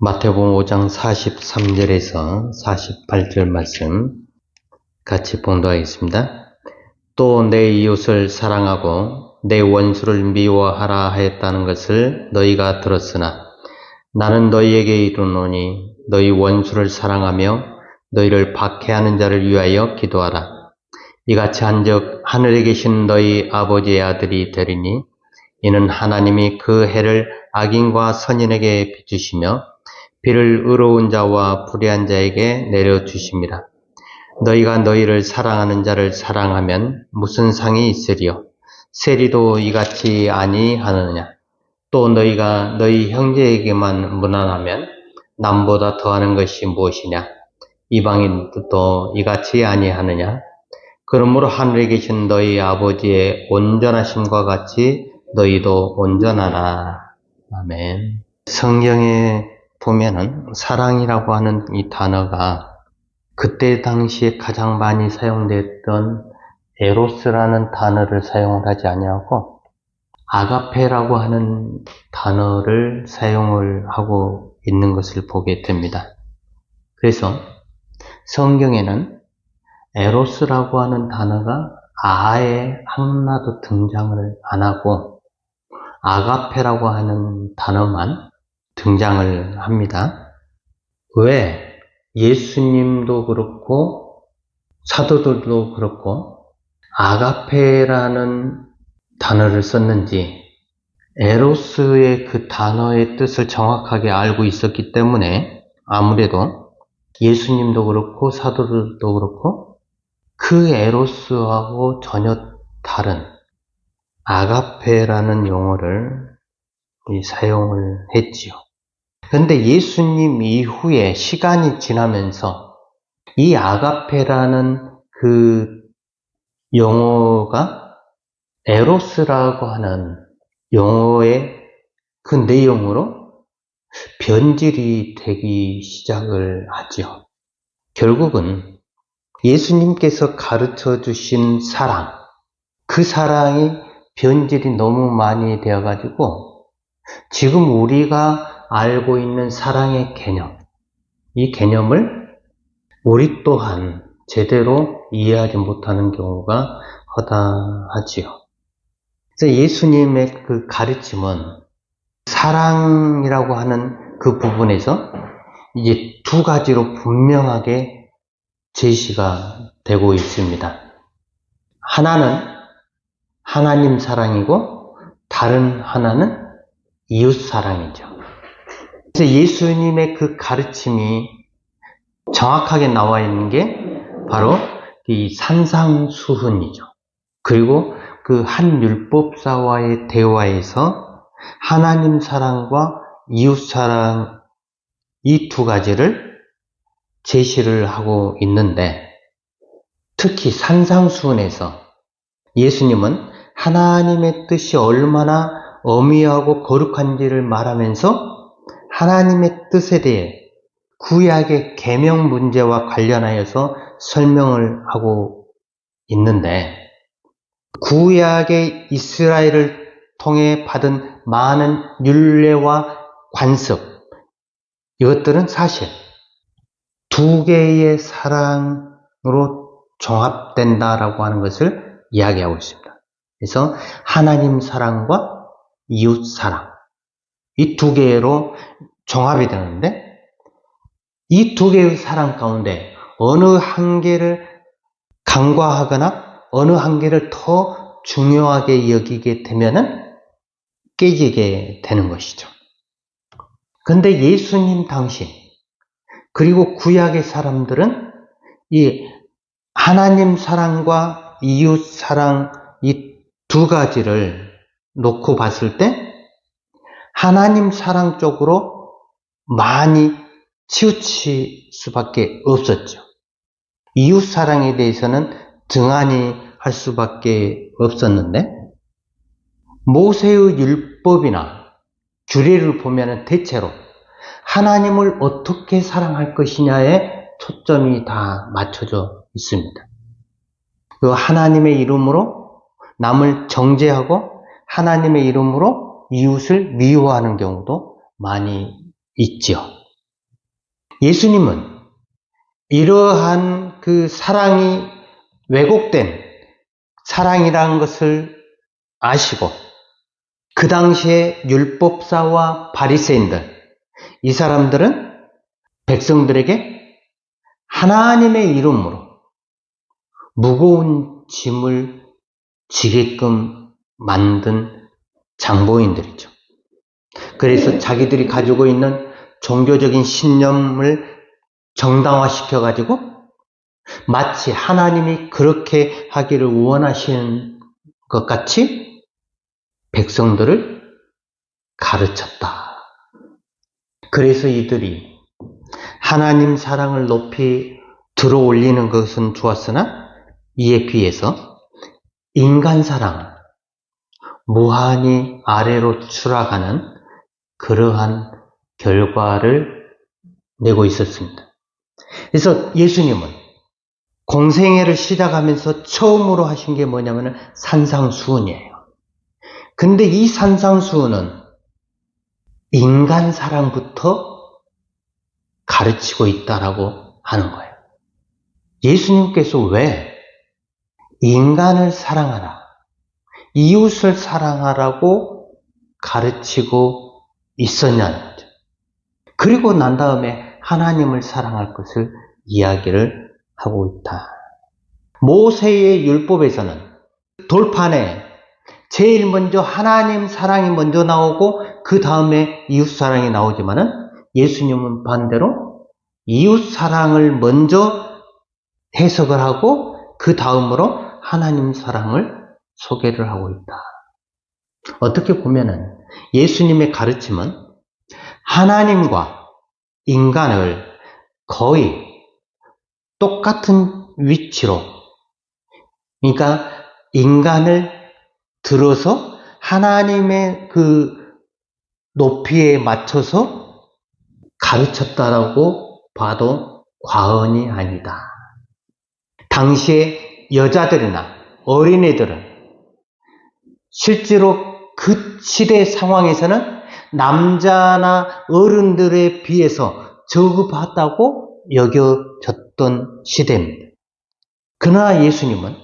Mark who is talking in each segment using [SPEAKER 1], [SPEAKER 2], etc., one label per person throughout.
[SPEAKER 1] 마태복음 5장 43절에서 48절 말씀 같이 봉독하겠습니다. 또 내 이웃을 사랑하고 내 원수를 미워하라 하였다는 것을 너희가 들었으나 나는 너희에게 이르노니 너희 원수를 사랑하며 너희를 박해하는 자를 위하여 기도하라. 이같이 한즉 하늘에 계신 너희 아버지의 아들이 되리니 이는 하나님이 그 해를 악인과 선인에게 비추시며 비를 의로운 자와 불의한 자에게 내려 주심이라. 너희가 너희를 사랑하는 자를 사랑하면 무슨 상이 있으리요? 세리도 이같이 아니하느냐? 또 너희가 너희 형제에게만 무난하면 남보다 더하는 것이 무엇이냐? 이방인도 이같이 아니하느냐? 그러므로 하늘에 계신 너희 아버지의 온전하심과 같이 너희도 온전하라. 아멘. 성경에 보면은 사랑이라고 하는 이 단어가 그때 당시에 가장 많이 사용됐던 에로스라는 단어를 사용을 하지 아니하고 아가페라고 하는 단어를 사용을 하고 있는 것을 보게 됩니다. 그래서 성경에는 에로스라고 하는 단어가 아예 하나도 등장을 안 하고 아가페라고 하는 단어만 등장을 합니다. 왜 예수님도 그렇고 사도들도 그렇고 아가페라는 단어를 썼는지 에로스의 그 단어의 뜻을 정확하게 알고 있었기 때문에 아무래도 예수님도 그렇고 사도들도 그렇고 그 에로스하고 전혀 다른 아가페라는 용어를 사용을 했지요. 그런데 예수님 이후에 시간이 지나면서 이 아가페라는 그 용어가 에로스라고 하는 용어의 그 내용으로 변질이 되기 시작을 하지요. 결국은 예수님께서 가르쳐 주신 사랑, 그 사랑이 변질이 너무 많이 되어가지고 지금 우리가 알고 있는 사랑의 개념, 이 개념을 우리 또한 제대로 이해하지 못하는 경우가 허다하지요. 그래서 예수님의 그 가르침은 사랑이라고 하는 그 부분에서 이제 두 가지로 분명하게 제시가 되고 있습니다. 하나는 하나님 사랑이고 다른 하나는 이웃 사랑이죠. 그래서 예수님의 그 가르침이 정확하게 나와 있는 게 바로 이 산상수훈이죠. 그리고 그 한 율법사와의 대화에서 하나님 사랑과 이웃 사랑 이 두 가지를 제시를 하고 있는데 특히 산상수훈에서 예수님은 하나님의 뜻이 얼마나 어미하고 거룩한지를 말하면서 하나님의 뜻에 대해 구약의 계명 문제와 관련하여서 설명을 하고 있는데 구약의 이스라엘을 통해 받은 많은 율례와 관습 이것들은 사실 두 개의 사랑으로 종합된다라고 하는 것을 이야기하고 있습니다. 그래서 하나님 사랑과 이웃 사랑 이 두 개로 종합이 되는데 이 두 개의 사랑 가운데 어느 한 개를 간과하거나 어느 한 개를 더 중요하게 여기게 되면은 깨지게 되는 것이죠. 근데 예수님 당시 그리고 구약의 사람들은 이 하나님 사랑과 이웃 사랑 이 두 가지를 놓고 봤을 때 하나님 사랑 쪽으로 많이 치우칠 수밖에 없었죠. 이웃 사랑에 대해서는 등한히 할 수밖에 없었는데 모세의 율법이나 규례를 보면 대체로 하나님을 어떻게 사랑할 것이냐에 초점이 다 맞춰져 있습니다. 그 하나님의 이름으로 남을 정죄하고 하나님의 이름으로 이웃을 미워하는 경우도 많이 있죠. 예수님은 이러한 그 사랑이 왜곡된 사랑이라는 것을 아시고 그 당시에 율법사와 바리새인들 이 사람들은 백성들에게 하나님의 이름으로 무거운 짐을 지게끔 만든 장보인들이죠. 그래서 자기들이 가지고 있는 종교적인 신념을 정당화시켜 가지고 마치 하나님이 그렇게 하기를 원하시는 것 같이 백성들을 가르쳤다. 그래서 이들이 하나님 사랑을 높이 들어 올리는 것은 좋았으나 이에 비해서 인간 사랑은 무한히 아래로 추락하는 그러한 결과를 내고 있었습니다. 그래서 예수님은 공생애를 시작하면서 처음으로 하신 게 뭐냐면 산상수훈이에요. 근데 이 산상수훈은 인간 사랑부터 가르치고 있다라고 하는 거예요. 예수님께서 왜 인간을 사랑하라, 이웃을 사랑하라고 가르치고 있었냐는 거죠. 그리고 난 다음에 하나님을 사랑할 것을 이야기를 하고 있다. 모세의 율법에서는 돌판에 제일 먼저 하나님 사랑이 먼저 나오고 그 다음에 이웃 사랑이 나오지만은 예수님은 반대로 이웃 사랑을 먼저 해석을 하고 그 다음으로 하나님 사랑을 소개를 하고 있다. 어떻게 보면은 예수님의 가르침은 하나님과 인간을 거의 똑같은 위치로, 그러니까 인간을 들어서 하나님의 그 높이에 맞춰서 가르쳤다라고 봐도 과언이 아니다. 당시에 여자들이나 어린애들은 실제로 그 시대 상황에서는 남자나 어른들에 비해서 저급하다고 여겨졌던 시대입니다. 그러나 예수님은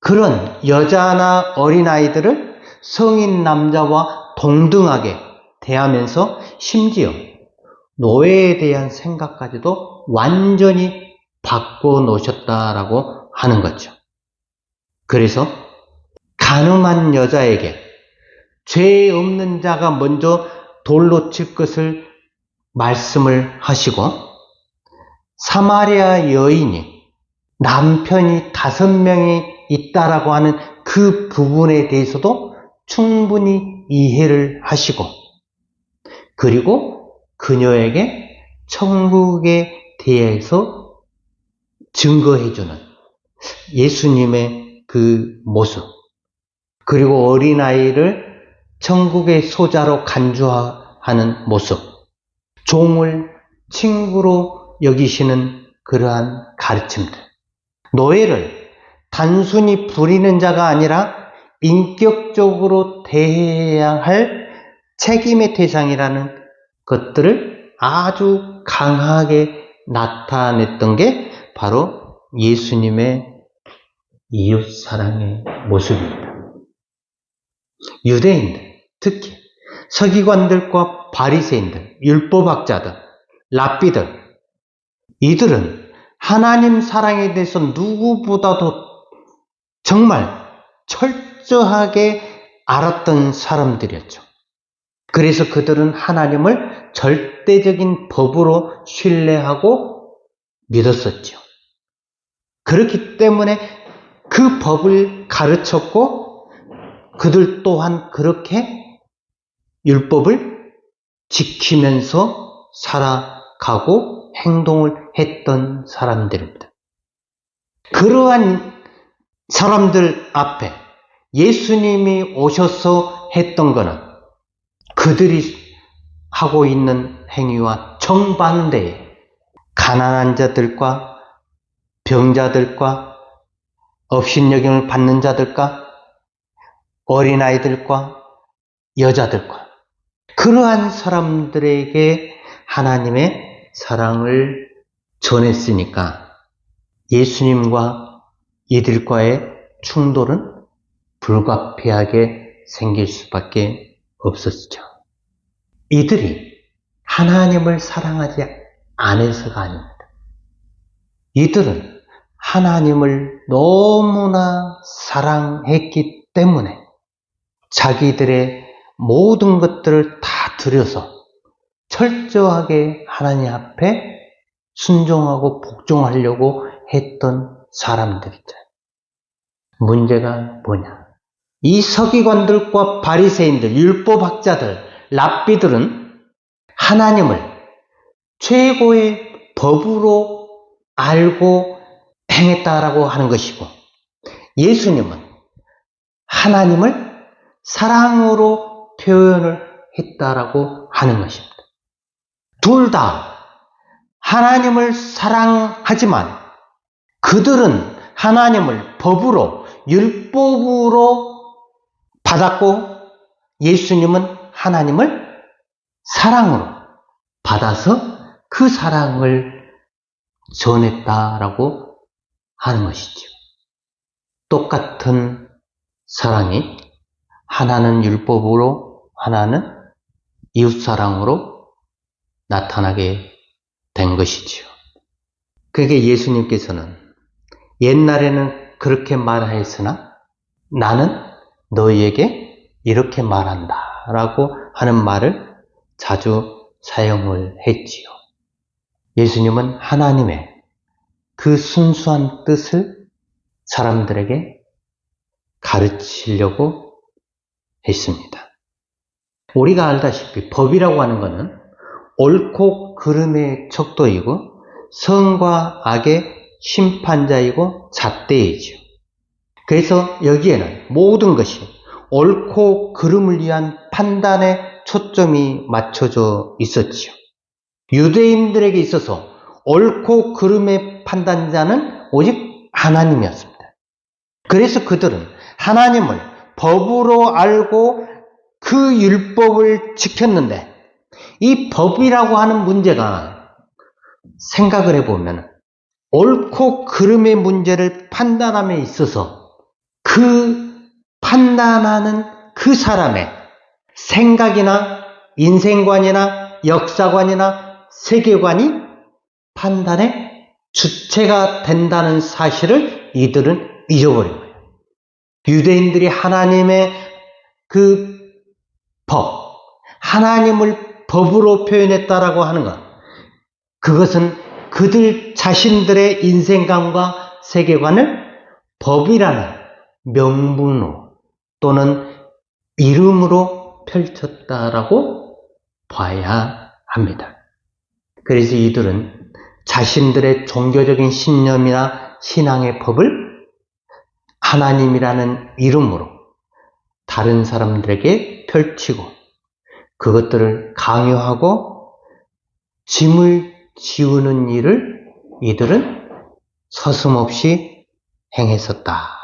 [SPEAKER 1] 그런 여자나 어린아이들을 성인 남자와 동등하게 대하면서 심지어 노예에 대한 생각까지도 완전히 바꿔 놓으셨다라고 하는 거죠. 그래서 가늠한 여자에게 죄 없는 자가 먼저 돌로 칠 것을 말씀을 하시고 사마리아 여인이 남편이 다섯 명이 있다라고 하는 그 부분에 대해서도 충분히 이해를 하시고 그리고 그녀에게 천국에 대해서 증거해주는 예수님의 그 모습 그리고 어린아이를 천국의 소자로 간주하는 모습, 종을 친구로 여기시는 그러한 가르침들, 노예를 단순히 부리는 자가 아니라 인격적으로 대해야 할 책임의 대상이라는 것들을 아주 강하게 나타냈던 게 바로 예수님의 이웃 사랑의 모습입니다. 유대인들, 특히 서기관들과 바리새인들, 율법학자들, 랍비들, 이들은 하나님 사랑에 대해서 누구보다도 정말 철저하게 알았던 사람들이었죠. 그래서 그들은 하나님을 절대적인 법으로 신뢰하고 믿었었죠. 그렇기 때문에 그 법을 가르쳤고 그들 또한 그렇게 율법을 지키면서 살아가고 행동을 했던 사람들입니다. 그러한 사람들 앞에 예수님이 오셔서 했던 것은 그들이 하고 있는 행위와 정반대의 가난한 자들과 병자들과 업신여경을 받는 자들과 어린아이들과 여자들과 그러한 사람들에게 하나님의 사랑을 전했으니까 예수님과 이들과의 충돌은 불가피하게 생길 수밖에 없었죠. 이들이 하나님을 사랑하지 않아서가 아닙니다. 이들은 하나님을 너무나 사랑했기 때문에 자기들의 모든 것들을 다 들여서 철저하게 하나님 앞에 순종하고 복종하려고 했던 사람들이죠. 문제가 뭐냐? 이 서기관들과 바리새인들, 율법학자들, 랍비들은 하나님을 최고의 법으로 알고 행했다라고 하는 것이고 예수님은 하나님을 사랑으로 표현을 했다라고 하는 것입니다. 둘 다 하나님을 사랑하지만 그들은 하나님을 법으로 율법으로 받았고 예수님은 하나님을 사랑으로 받아서 그 사랑을 전했다라고 하는 것이죠. 똑같은 사랑이 하나는 율법으로 하나는 이웃사랑으로 나타나게 된 것이지요. 그게 예수님께서는 옛날에는 그렇게 말하였으나 나는 너희에게 이렇게 말한다 라고 하는 말을 자주 사용을 했지요. 예수님은 하나님의 그 순수한 뜻을 사람들에게 가르치려고 했습니다. 우리가 알다시피 법이라고 하는 것은 옳고 그름의 척도이고 성과 악의 심판자이고 잣대이지요. 그래서 여기에는 모든 것이 옳고 그름을 위한 판단에 초점이 맞춰져 있었지요. 유대인들에게 있어서 옳고 그름의 판단자는 오직 하나님이었습니다. 그래서 그들은 하나님을 법으로 알고 그 율법을 지켰는데 이 법이라고 하는 문제가 생각을 해보면 옳고 그름의 문제를 판단함에 있어서 그 판단하는 그 사람의 생각이나 인생관이나 역사관이나 세계관이 판단의 주체가 된다는 사실을 이들은 잊어버린 거예요. 유대인들이 하나님의 그 법, 하나님을 법으로 표현했다라고 하는 것, 그것은 그들 자신들의 인생관과 세계관을 법이라는 명분으로 또는 이름으로 펼쳤다라고 봐야 합니다. 그래서 이들은 자신들의 종교적인 신념이나 신앙의 법을 하나님이라는 이름으로 다른 사람들에게 펼치고 그것들을 강요하고 짐을 지우는 일을 이들은 서슴없이 행했었다.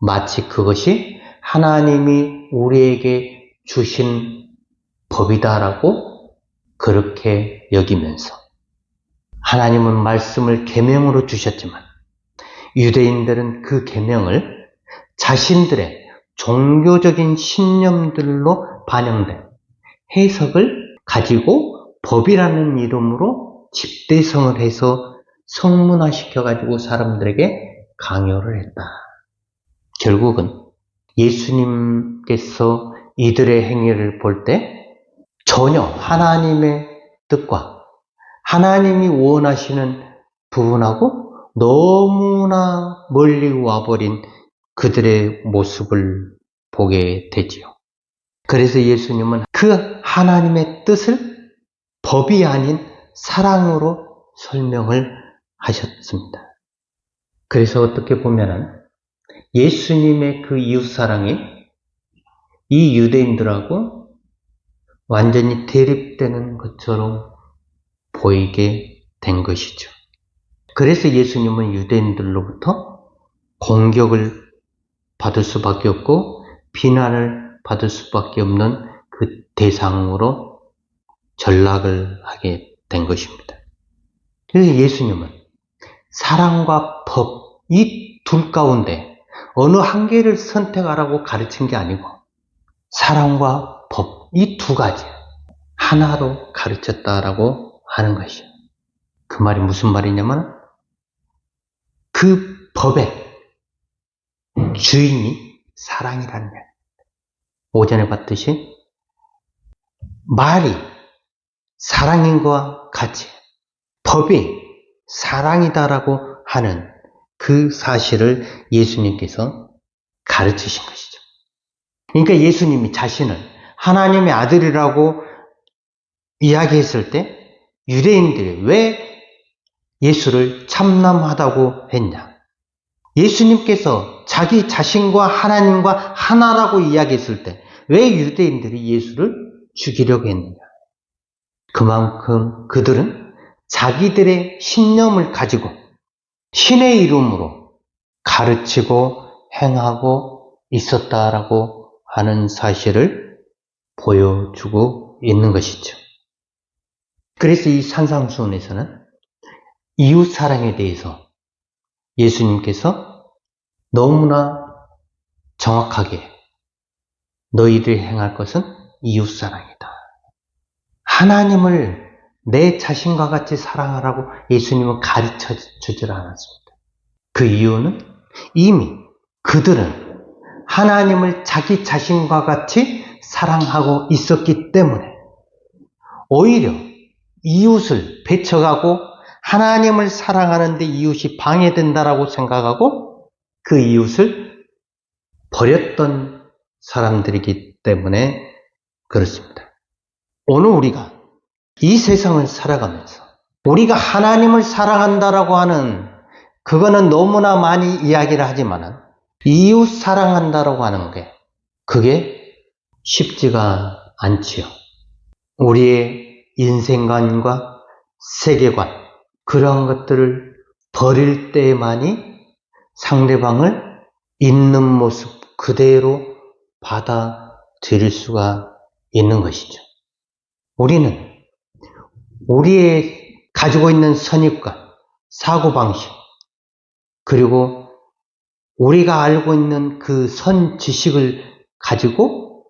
[SPEAKER 1] 마치 그것이 하나님이 우리에게 주신 법이다라고 그렇게 여기면서 하나님은 말씀을 계명으로 주셨지만 유대인들은 그 계명을 자신들의 종교적인 신념들로 반영된 해석을 가지고 법이라는 이름으로 집대성을 해서 성문화 시켜가지고 사람들에게 강요를 했다. 결국은 예수님께서 이들의 행위를 볼 때 전혀 하나님의 뜻과 하나님이 원하시는 부분하고 너무나 멀리 와버린 그들의 모습을 보게 되지요. 그래서 예수님은 그 하나님의 뜻을 법이 아닌 사랑으로 설명을 하셨습니다. 그래서 어떻게 보면은 예수님의 그 이웃사랑이 이 유대인들하고 완전히 대립되는 것처럼 보이게 된 것이죠. 그래서 예수님은 유대인들로부터 공격을 받을 수밖에 없고 비난을 받을 수밖에 없는 그 대상으로 전락을 하게 된 것입니다. 그래서 예수님은 사랑과 법, 이 둘 가운데 어느 한 개를 선택하라고 가르친 게 아니고 사랑과 법, 이 두 가지 하나로 가르쳤다라고 하는 것이요. 그 말이 무슨 말이냐면 그 법의 주인이 사랑이라는 말. 오전에 봤듯이 말이 사랑인 것과 같이 법이 사랑이다라고 하는 그 사실을 예수님께서 가르치신 것이죠. 그러니까 예수님이 자신을 하나님의 아들이라고 이야기했을 때 유대인들이 왜 예수를 참남하다고 했냐? 예수님께서 자기 자신과 하나님과 하나라고 이야기했을 때 왜 유대인들이 예수를 죽이려고 했느냐? 그만큼 그들은 자기들의 신념을 가지고 신의 이름으로 가르치고 행하고 있었다라고 하는 사실을 보여주고 있는 것이죠. 그래서 이 산상수훈에서는 이웃 사랑에 대해서 예수님께서 너무나 정확하게 너희들이 행할 것은 이웃 사랑이다. 하나님을 내 자신과 같이 사랑하라고 예수님은 가르쳐 주질 않았습니다. 그 이유는 이미 그들은 하나님을 자기 자신과 같이 사랑하고 있었기 때문에 오히려 이웃을 배척하고 하나님을 사랑하는데 이웃이 방해된다라고 생각하고 그 이웃을 버렸던 사람들이기 때문에 그렇습니다. 오늘 우리가 이 세상을 살아가면서 우리가 하나님을 사랑한다라고 하는 그거는 너무나 많이 이야기를 하지만은 이웃 사랑한다라고 하는 게 그게 쉽지가 않지요. 우리의 인생관과 세계관 그런 것들을 버릴 때만이 상대방을 있는 모습 그대로 받아들일 수가 있는 것이죠. 우리는 우리의 가지고 있는 선입관, 사고방식, 그리고 우리가 알고 있는 그 선 지식을 가지고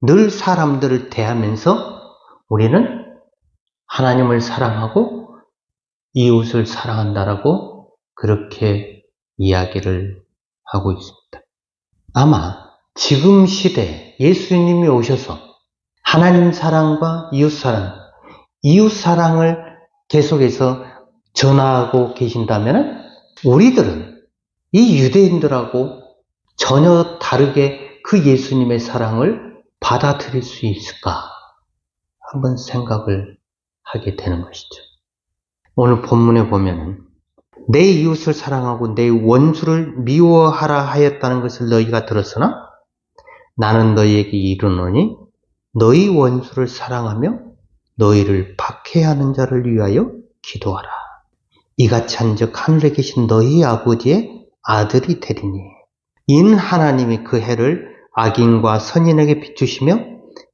[SPEAKER 1] 늘 사람들을 대하면서 우리는 하나님을 사랑하고 이웃을 사랑한다라고 그렇게 이야기를 하고 있습니다. 아마 지금 시대 예수님이 오셔서 하나님 사랑과 이웃 사랑, 이웃 사랑을 계속해서 전하고 계신다면 우리들은 이 유대인들하고 전혀 다르게 그 예수님의 사랑을 받아들일 수 있을까? 한번 생각을 하게 되는 것이죠. 오늘 본문에 보면은 내 이웃을 사랑하고 내 원수를 미워하라 하였다는 것을 너희가 들었으나 나는 너희에게 이르노니 너희 원수를 사랑하며 너희를 박해하는 자를 위하여 기도하라. 이같이 한즉 하늘에 계신 너희 아버지의 아들이 되리니 인 하나님이 그 해를 악인과 선인에게 비추시며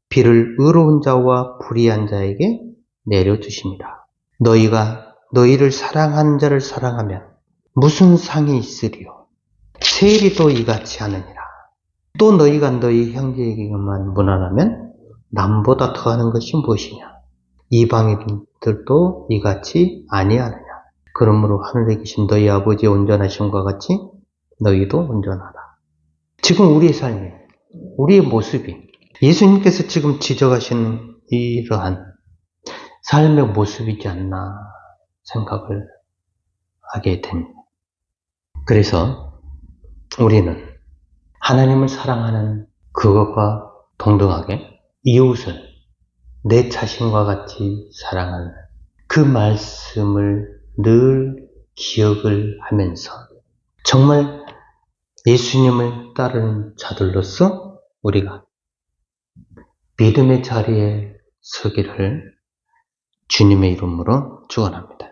[SPEAKER 1] 비를 의로운 자와 불의한 자에게 내려주십니다. 너희가 너희를 사랑하는 자를 사랑하면 무슨 상이 있으리요? 세리도 이같이 하느니라. 또 너희가 너희 형제에게만 무난하면 남보다 더하는 것이 무엇이냐? 이방인들도 이같이 아니하느냐? 그러므로 하늘에 계신 너희 아버지의 온전하심과 같이 너희도 온전하라. 지금 우리의 삶이, 우리의 모습이 예수님께서 지금 지적하시는 이러한 삶의 모습이지 않나 생각을 하게 됩니다. 그래서 우리는 하나님을 사랑하는 그것과 동등하게 이웃을 내 자신과 같이 사랑하는 그 말씀을 늘 기억을 하면서 정말 예수님을 따르는 자들로서 우리가 믿음의 자리에 서기를 주님의 이름으로 축원합니다.